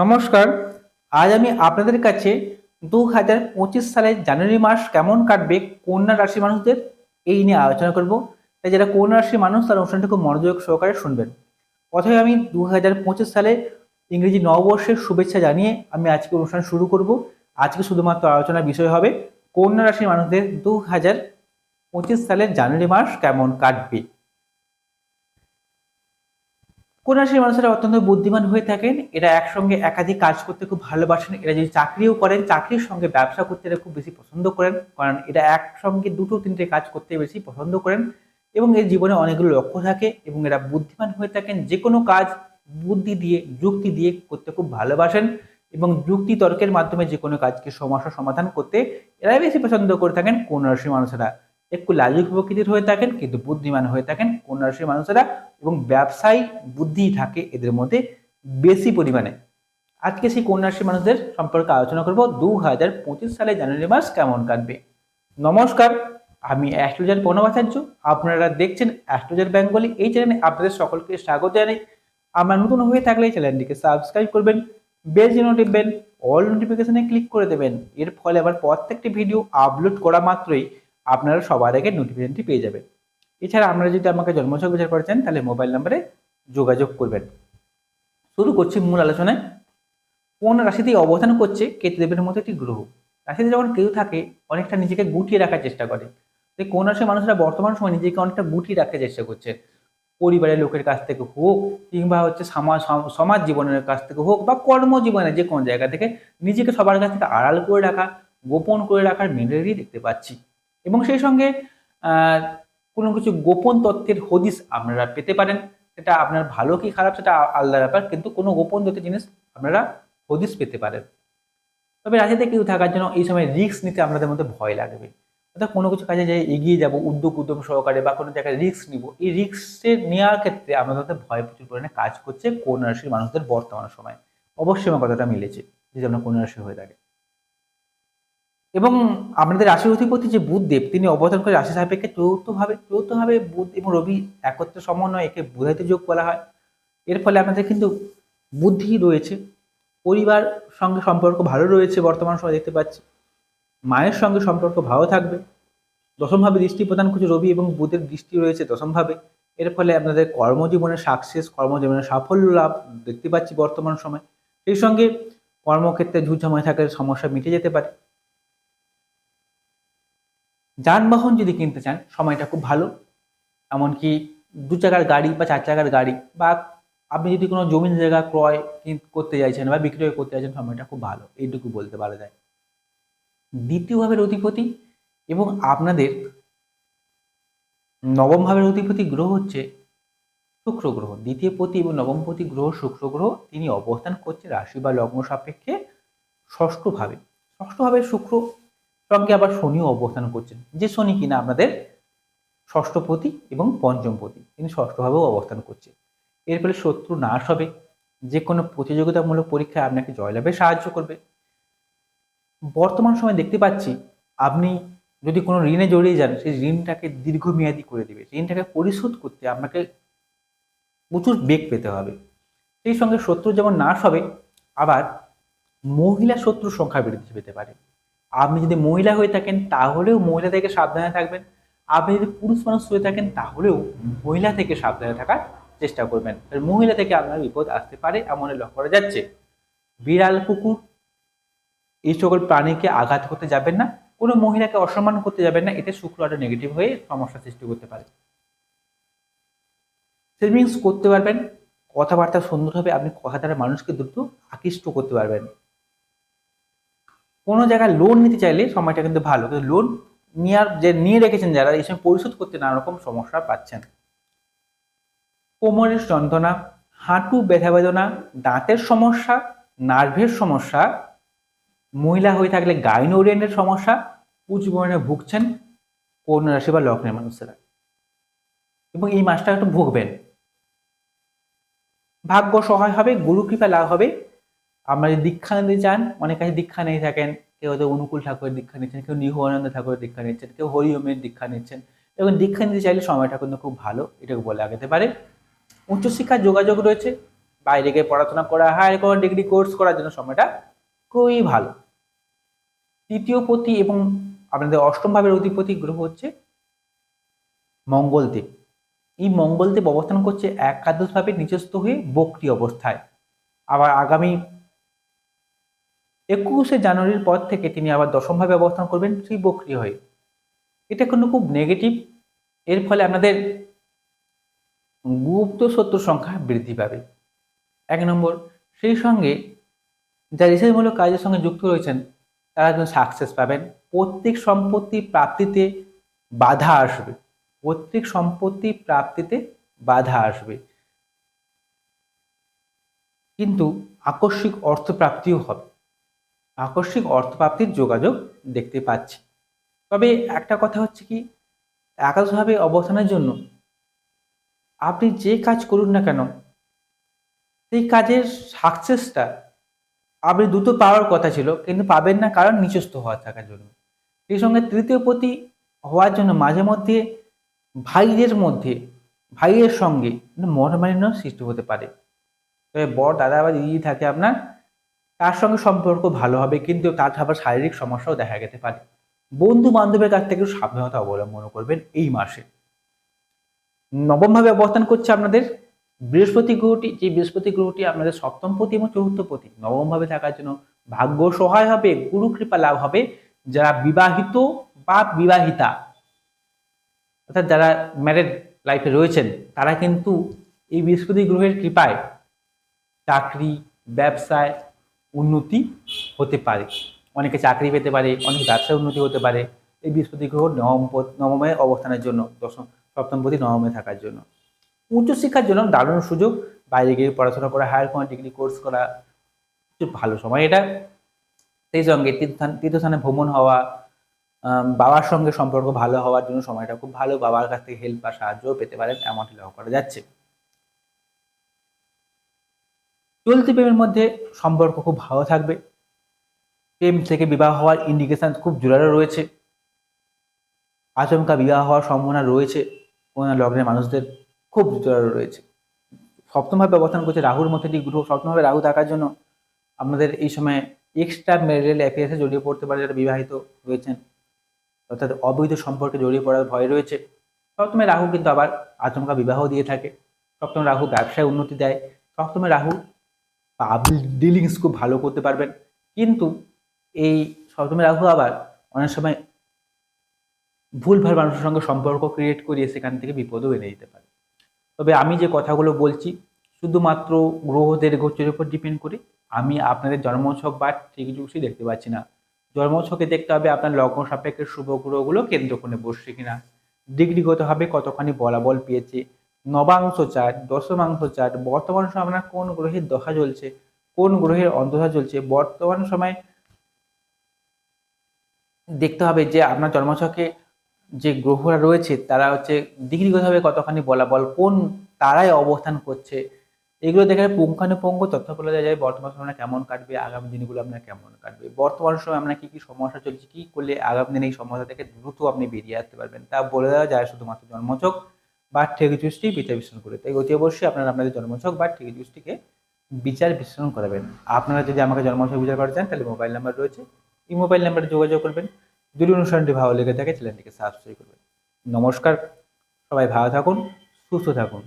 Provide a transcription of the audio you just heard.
নমস্কার, আজ আমি আপনাদের কাছে দু হাজার পঁচিশ সালের জানুয়ারি মাস কেমন কাটবে কন্যা রাশি মানুষদের এই নিয়ে আলোচনা করব। তাই যারা কন্যা রাশির মানুষ, তারা অনুষ্ঠানটা খুব মনোযোগ সহকারে শুনবেন। প্রথমে আমি দু হাজার পঁচিশ সালে ইংরেজি নববর্ষের শুভেচ্ছা জানিয়ে আমি আজকে অনুষ্ঠান শুরু করব। আজকে শুধুমাত্র আলোচনার বিষয় হবে কন্যা রাশির মানুষদের দু হাজার পঁচিশ সালের জানুয়ারি মাস কেমন কাটবে। কোন রাশির মানুষেরা অত্যন্ত বুদ্ধিমান হয়ে থাকেন, এরা একসঙ্গে একাধিক কাজ করতে খুব ভালোবাসেন, এরা যদি চাকরিও করেন, চাকরির সঙ্গে ব্যবসা করতে এরা খুব বেশি পছন্দ করেন, কারণ এরা একসঙ্গে দুটো তিনটে কাজ করতে বেশি পছন্দ করেন এবং এর জীবনে অনেকগুলো লক্ষ্য থাকে এবং এরা বুদ্ধিমান হয়ে থাকেন যে কোনো কাজ বুদ্ধি দিয়ে, যুক্তি দিয়ে করতে খুব ভালোবাসেন এবং যুক্তি তর্কের মাধ্যমে যে কোনো কাজকে সমস্যা সমাধান করতে এরাই বেশি পছন্দ করে থাকেন কোন রাশির মানুষেরা। একটু লাজুক প্রকৃতির হয়ে থাকেন, কিন্তু বুদ্ধিমান হয়ে থাকেন কন্যা রাশির মানুষেরা এবং ব্যবসায়ী বুদ্ধি থাকে এদের মধ্যে বেশি পরিমাণে। আজকে সেই কন্যা রাশির মানুষদের সম্পর্কে আলোচনা করব দু হাজার পঁচিশ সালে জানুয়ারি মাস কেমন কাটবে। নমস্কার, আমি অ্যাস্ট্রোলজার প্রণবাচার্য আপনারা দেখছেন অ্যাস্ট্রোলজার বেঙ্গলি, এই চ্যানেলে আপনাদের সকলকে স্বাগত জানাই। আমরা নতুন হয়ে থাকলে চ্যানেলটিকে সাবস্ক্রাইব করবেন, বেল যেন টিপবেন অল নোটিফিকেশনে ক্লিক করে দেবেন। এর ফলে আবার প্রত্যেকটি ভিডিও আপলোড করা মাত্রই আপনারা সবার আগে নোটিফিকেশনটি পেয়ে যাবেন। এছাড়া আপনারা যদি আমাকে জন্মছক বিচার করেছেন, তাহলে মোবাইল নাম্বারে যোগাযোগ করবেন। শুরু করছি মূল আলোচনায়। কোন রাশিতেই অবস্থান করছে কেতুদেবের মতো একটি গ্রহ। রাশিতে যখন কেউ থাকে, অনেকটা নিজেকে গুটিয়ে রাখার চেষ্টা করে। তো কোন রাশির মানুষরা বর্তমান সময় নিজেকে অনেকটা গুটিয়ে রাখতে চেষ্টা করছে। পরিবারের লোকের কাছ থেকে হোক, কিংবা হচ্ছে সমাজ সমাজ জীবনের কাছ থেকে হোক, বা কর্মজীবনে যে কোনো জায়গা থেকে নিজেকে সবার কাছ থেকে আড়াল করে রাখা, গোপন করে রাখার মেলেরই দেখতে পাচ্ছি। এবং সেই সঙ্গে কোনো কিছু গোপন তথ্যের হদিস আপনারা পেতে পারেন। সেটা আপনার ভালো কি খারাপ সেটা আলাদা ব্যাপার, কিন্তু কোনো গোপন তথ্যের জিনিস আপনারা হদিস পেতে পারেন। তবে রাশিতে কেউ থাকার জন্য এই সময় রিস্ক নিতে আপনাদের মধ্যে ভয় লাগবে। অর্থাৎ কোনো কিছু কাজে যে এগিয়ে যাব, উদ্যোগ, উদ্যম সহকারে বা কোনো জায়গায় রিস্ক নিব, এই রিস্কের নেওয়ার ক্ষেত্রে আপনাদের মধ্যে ভয় প্রচুর পরিমাণে কাজ করছে কোন রাশির মানুষদের বর্তমান সময়। অবশ্যই আমার কথাটা মিলেছে, যদি আপনার কোন রাশি হয়ে থাকে। এবং আপনাদের রাশির অধিপতি যে বুধদেব, তিনি অবতরণ করে রাশি সাপেক্ষে চৌথভাবে চৌথভাবে বুধ এবং রবি একত্রে সমন্বয় একে বুধায়িত যোগ বলা হয়। এর ফলে আপনাদের কিন্তু বুদ্ধি রয়েছে, পরিবার সঙ্গে সম্পর্ক ভালো রয়েছে বর্তমান সময় দেখতে পাচ্ছি, মায়ের সঙ্গে সম্পর্ক ভালো থাকবে, দশমভাবে দৃষ্টি প্রদান করছে রবি এবং বুধের দৃষ্টি রয়েছে দশমভাবে। এর ফলে আপনাদের কর্মজীবনের সাকসেস কর্মজীবনের সাফল্য লাভ দেখতে পাচ্ছি বর্তমান সময়। সেই সঙ্গে কর্মক্ষেত্রে ঝুঁঝামায় থাকার সমস্যা মিটে যেতে পারে। যানবাহন যদি কিনতে চান, সময়টা খুব ভালো। এমনকি দু চাকার গাড়ি বা চার চাকার গাড়ি বা আপনি যদি কোনো জমিন জায়গা ক্রয় করতে চাইছেন বা বিক্রয় করতে চাইছেন, সময়টা খুব ভালো। এইটুকু বলতে পারা যায়। দ্বিতীয় ভাবের অধিপতি এবং আপনাদের নবম ভাবের অধিপতি গ্রহ হচ্ছে শুক্র গ্রহ। দ্বিতীয় পতি এবং নবমপতি গ্রহ, শুক্র গ্রহ, তিনি অবস্থান করছে রাশি বা লগ্ন সাপেক্ষে ষষ্ঠভাবে। ষষ্ঠভাবে শুক্র সঙ্গে আবার শনিও অবস্থান করছেন। যে শনি কিনা আপনাদের ষষ্ঠপতি এবং পঞ্চমপতি, তিনি ষষ্ঠভাবেও অবস্থান করছে এর ফলে শত্রু নাশ হবে। যে কোনো প্রতিযোগিতামূলক পরীক্ষায় আপনাকে জয়লাভে সাহায্য করবে। বর্তমান সময় দেখতে পাচ্ছি, আপনি যদি কোনো ঋণে জড়িয়ে যান, সেই ঋণটাকে দীর্ঘমেয়াদী করে দেবে। ঋণটাকে পরিশোধ করতে আপনাকে প্রচুর বেগ পেতে হবে। সেই সঙ্গে শত্রু যেমন নাশ হবে, আবার মহিলা শত্রুর সংখ্যা বৃদ্ধি পেতে পারে। আপনি যদি মহিলা হয়ে থাকেন, তাহলেও মহিলা থেকে সাবধানে থাকবেন। আপনি যদি পুরুষ মানুষ হয়ে থাকেন, তাহলেও মহিলা থেকে সাবধানে থাকার চেষ্টা করবেন। মহিলা থেকে আপনার বিপদ আসতে পারে এমন লক্ষ্য করা যাচ্ছে। বিড়াল, কুকুর, এই সকল প্রাণীকে আঘাত করতে যাবেন না। কোনো মহিলাকে অসম্মান করতে যাবেন না। এতে শুক্র আরও নেগেটিভ হয়ে সমস্যা সৃষ্টি করতে পারে। সেভিংস করতে পারবেন। কথাবার্তা সুন্দর হবে আপনি কথা দ্বারা মানুষকে দ্রুত আকৃষ্ট করতে পারবেন। কোনো জায়গায় লোন নিতে চাইলে সময়টা কিন্তু ভালো। কিন্তু লোন নেওয়ার যে নিয়ে রেখেছেন যারা, এই সময় পরিশোধ করতে নানা রকম সমস্যা পাচ্ছেন। কোমরের যন্ত্রণা, হাঁটু ব্যথা বেদনা, দাঁতের সমস্যা, নার্ভের সমস্যা, মহিলা হয়ে থাকলে গাইন ওরিয়েন্টের সমস্যা, উঁচু পরিমাণে ভুগছেন কোন রাশি বা লগ্নের মানুষেরা। এবং এই মাসটা একটু ভুগবেন। ভাগ্য সহায় হবে গুরু কৃপা লাভ হবে আপনারা যদি দীক্ষা নিতে চান, অনেক কাছে দীক্ষা নিয়ে থাকেন, কেউ হয়তো অনুকূল ঠাকুরের দীক্ষা নিচ্ছেন, কেউ নিহুয়ানন্দ ঠাকুরের দীক্ষা নিচ্ছেন, কেউ হরিওমের দীক্ষা নিচ্ছেন। এবং দীক্ষা নিতে চাইলে সময়টা কিন্তু খুব ভালো, এটাকে বলা যেতে পারে। উচ্চশিক্ষার যোগাযোগ রয়েছে, বাইরে গিয়ে পড়াশোনা করা হায়ার কোনো ডিগ্রি কোর্স করার জন্য সময়টা খুবই ভালো। তৃতীয় পতি এবং আপনাদের অষ্টম ভাবের অধিপতি গ্রহ হচ্ছে মঙ্গলদেব। এই মঙ্গলদেব অবস্থান করছে একাদশভাবে নিজস্ব হয়ে বক্রি অবস্থায়। আবার আগামী একুশে জানুয়ারির পর থেকে তিনি আবার দশমভাবে অবস্থান করবেন সেই বক্রি হয়ে। এটা কিন্তু খুব নেগেটিভ এর ফলে আপনাদের গুপ্ত শত্রু সংখ্যা বৃদ্ধি পাবে। এক নম্বর, সেই সঙ্গে যা রিসার্চমূলক কাজের সঙ্গে যুক্ত রয়েছেন, তারা কিন্তু সাকসেস পাবেন। প্রত্যেক সম্পত্তি প্রাপ্তিতে বাধা আসবে। প্রত্যেক সম্পত্তি প্রাপ্তিতে বাধা আসবে। কিন্তু আকস্মিক অর্থপ্রাপ্তিও হবে। আকস্মিক অর্থপ্রাপ্তির যোগাযোগ দেখতে পাচ্ছি। তবে একটা কথা হচ্ছে কি, একাদশভাবে অবস্থানের জন্য আপনি যে কাজ করুন না কেন, সেই কাজের সাকসেসটা আপনি দ্রুত পাওয়ার কথা ছিল, কিন্তু পাবেন না কারণ নিচস্থ হওয়া থাকার জন্য। সেই সঙ্গে তৃতীয় পতি হওয়ার জন্য মাঝে মধ্যে ভাইদের মধ্যে, ভাইয়ের সঙ্গে মনোমালিন্য সৃষ্টি হতে পারে। তবে বড় দাদা বা দিদি থাকে আপনার তার সঙ্গে সম্পর্ক ভালো হবে, কিন্তু তার আবার শারীরিক সমস্যাও দেখা যেতে পারে। বন্ধু বান্ধবের কাছ থেকে সাবধানতা অবলম্বন করবেন এই মাসে। নবমভাবে অবস্থান করছে আপনাদের। বৃহস্পতি গ্রহটি, যে বৃহস্পতি গ্রহটি আপনাদের সপ্তম পতি এবং চতুর্থ পতি নবমভাবে থাকার জন্য ভাগ্য সহায় হবে গুরু কৃপা লাভ হবে। যারা বিবাহিত বা বিবাহিতা, অর্থাৎ যারা ম্যারেড লাইফে রয়েছেন, তারা কিন্তু এই বৃহস্পতি গ্রহের কৃপায় চাকরি, ব্যবসায় উন্নতি হতে পারে। অনেকে চাকরি পেতে পারে, অনেক ব্যবসায় উন্নতি হতে পারে। এই বৃহস্পতি গ্রহ নবম পদ- নবমে অবস্থানের জন্য, দশম, সপ্তম পতি নবমে থাকার জন্য। উচ্চশিক্ষার জন্য দারুণ সুযোগ, বাইরে গিয়ে পড়াশোনা করা হায়ার কোনো ডিগ্রি কোর্স করা খুব ভালো সময় এটা। সেই সঙ্গে তীর্থস্থানে ভ্রমণ হওয়া বাবার সঙ্গে সম্পর্ক ভালো হওয়ার জন্য সময়টা খুব ভালো। বাবার কাছ থেকে হেল্প বা সাহায্যও পেতে পারেন, এমনটি লক্ষ্য করা যাচ্ছে। চলতি প্রেমের মধ্যে সম্পর্ক খুব ভালো থাকবে। প্রেম থেকে বিবাহ হওয়ার ইন্ডিকেশন খুব জোরালো রয়েছে। আচমকা বিবাহ হওয়ার সম্ভাবনা রয়েছে। কোনো লগ্নের মানুষদের খুব জোরালো রয়েছে। সপ্তমভাবে অবস্থান করছে রাহুর মধ্যে দিয়ে গ্রহ। সপ্তমভাবে রাহু থাকার জন্য আপনাদের এই সময় এক্সট্রা ম্যারিটাল অ্যাফেয়ার্সে জড়িয়ে পড়তে পারে যারা বিবাহিত রয়েছেন। অর্থাৎ অবৈধ সম্পর্কে জড়িয়ে পড়ার ভয় রয়েছে। সপ্তমে রাহু কিন্তু আবার আচমকা বিবাহ দিয়ে থাকে। সপ্তম রাহু ব্যবসায় উন্নতি দেয়। সপ্তমে রাহু পাবলিক ডিলিংস খুব ভালো করতে পারবেন। কিন্তু এই সপ্তমে রাহু আবার অনেক সময় ভুলভাল মানুষের সঙ্গে সম্পর্ক ক্রিয়েট করিয়ে সেখান থেকে বিপদও এনে দিতে পারে। তবে আমি যে কথাগুলো বলছি, শুধুমাত্র গ্রহদের গোচরের উপর ডিপেন্ড করে, আমি আপনাদের জন্মছক বা জুসি দেখতে পাচ্ছি না। জন্মছকে দেখতে হবে আপনার লগ্ন সাপেক্ষের শুভ গ্রহগুলো কেন্দ্রকোণে বসছে কিনা। ডিগ্রিগতভাবে কতখানি বলাবল পেয়েছে নবাংশ চার্ট দশমাংশ চার্ট বর্তমান সময় আপনার কোন গ্রহের দশা চলছে, কোন গ্রহের অন্তদশা চলছে, বর্তমান সময় দেখতে হবে যে আপনার জন্মছকে যে গ্রহরা রয়েছে, তারা হচ্ছে ডিগ্রিগতভাবে কতখানি বলাবল, কোন তারাই অবস্থান করছে, এগুলো দেখে পুঙ্খানুপুঙ্খ তথ্য বলা যায় যে বর্তমান সময় কেমন কাটবে, আগামী দিনগুলো আপনার কেমন কাটবে, বর্তমান সময় আপনার কী কী সমস্যা চলছে, কী করলে আগামী দিনে এই সমস্যা থেকে দ্রুত আপনি বেরিয়ে আসতে পারবেন, তা বলে দেওয়া যায় শুধুমাত্র জন্মছক। বা ঠেকিচুষ্টি বিচার বিশ্লেষণ করে। তাই অতি অবশ্যই আপনারা আপনাদের জন্মছক থেকে ঠেকিচুষ্টিকে বিচার বিশ্লেষণ করাবেন। আপনারা যদি আমাকে জন্মছক বিচার করতে চান, তাহলে মোবাইল নাম্বার রয়েছে। এই মোবাইল নাম্বারে যোগাযোগ করবেন। যদি অনুষ্ঠানটি ভালো লেগে থাকে, চ্যানেলটিকে সাবস্ক্রাইব করবেন। নমস্কার। সবাই ভালো থাকুন, সুস্থ থাকুন।